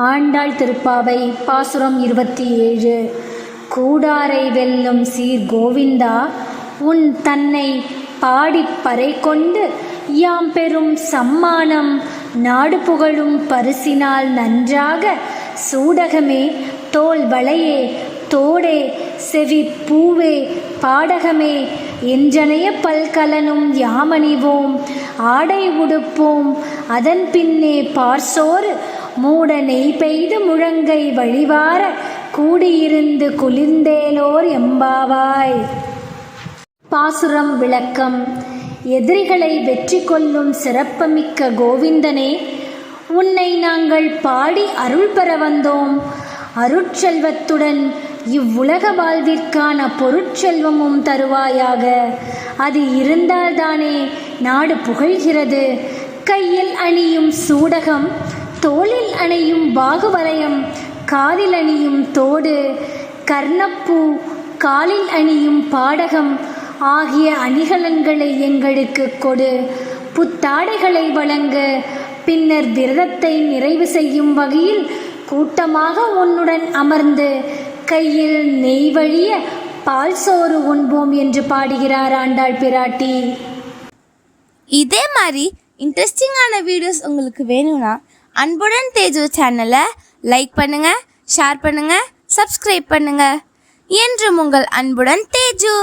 ஆண்டாள் திருப்பாவை பாசுரம் இருபத்தி ஏழு கூடாரை வெல்லும் சீர் கோவிந்தா உன் தன்னை பாடிப் பறை கொண்டு யாம் பெறும் சம்மானம் நாடு புகழும் பரிசினால் நன்றாக சூடகமே தோல் வளையே தோடே செவி பூவே பாடகமே என்றனைய பல்கலனும் யாமணிவோம் ஆடை உடுப்போம் அதன் பின்னே பார்சோறு மூட நெய் பெய்து முழங்கை வழிவார கூடியிருந்து குளிர்ந்தேலோர் எம்பாவாய். பாசுரம் விளக்கம். எதிரிகளை வெற்றி கொள்ளும் சிறப்புமிக்க கோவிந்தனே உன்னை நாங்கள் பாடி அருள் பெற வந்தோம். அருட்செல்வத்துடன் இவ்வுலக வாழ்விற்கான பொருட்செல்வமும் தருவாயாக. அது இருந்தால்தானே நாடு புகழ்கிறது. கையில் அணியும் சூடகம் தோளில் அணியும் பாகுவலயம் காதில் அணியும் தோடு கர்ணப்பூ காலில் அணியும் பாடகம் ஆகிய அணிகலன்களை எங்களுக்கு கொடு. புத்தாடைகளை வழங்க பின்னர் விரதத்தை நிறைவு செய்யும் வகையில் கூட்டமாக உன்னுடன் அமர்ந்து கையில் நெய் வழிய பால் சோறு உண்போம் என்று பாடுகிறார் ஆண்டாள் பிராட்டி. இதே மாதிரி இன்ட்ரெஸ்டிங்கான வீடியோஸ் உங்களுக்கு வேணும்னா அன்புடன் தேஜு சேனலை லைக் பண்ணுங்க ஷேர் பண்ணுங்க சப்ஸ்கிரைப் பண்ணுங்க. என்றும் உங்கள் அன்புடன் தேஜு.